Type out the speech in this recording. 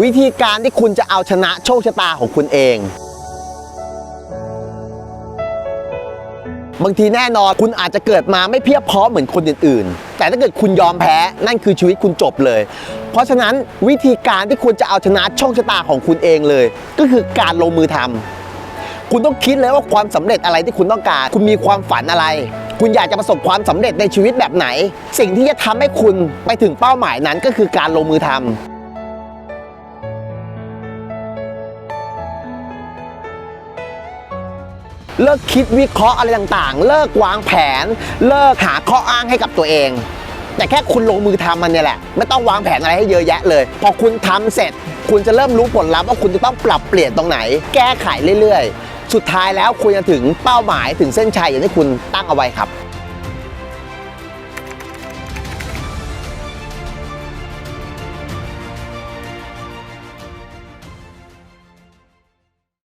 วิธีการที่คุณจะเอาชนะโชคชะตาของคุณเอง บางทีแน่นอนคุณอาจจะเกิดมาไม่เพียบพร้อมเหมือนคนอื่นๆ แต่ถ้าเกิดคุณยอมแพ้นั่นคือชีวิตคุณจบเลย เพราะฉะนั้นวิธีการที่คุณจะเอาชนะโชคชะตาของคุณเองเลย ก็คือการลงมือทำคุณต้องคิดเลยว่าความสำเร็จอะไรที่คุณต้องการ คุณมีความฝันอะไรคุณอยากจะประสบความสำเร็จในชีวิตแบบไหน สิ่งที่จะทำให้คุณไปถึงเป้าหมายนั้นก็คือการลงมือทำ เลิกคิดวิเคราะห์อะไรต่างๆ เลิกวางแผน เลิกหาข้ออ้างให้กับตัวเอง แต่แค่คุณลงมือทำมันเนี่ยแหละ ไม่ต้องวางแผนอะไรให้เยอะแยะเลย พอคุณทำเสร็จ คุณจะเริ่มรู้ผลลัพธ์ว่าคุณจะต้องปรับเปลี่ยนตรงไหน แก้ไขเรื่อยๆ สุดท้ายแล้วคุณจะถึงเป้าหมายถึงเส้นชัยอย่างที่คุณตั้งเอาไว้ครับ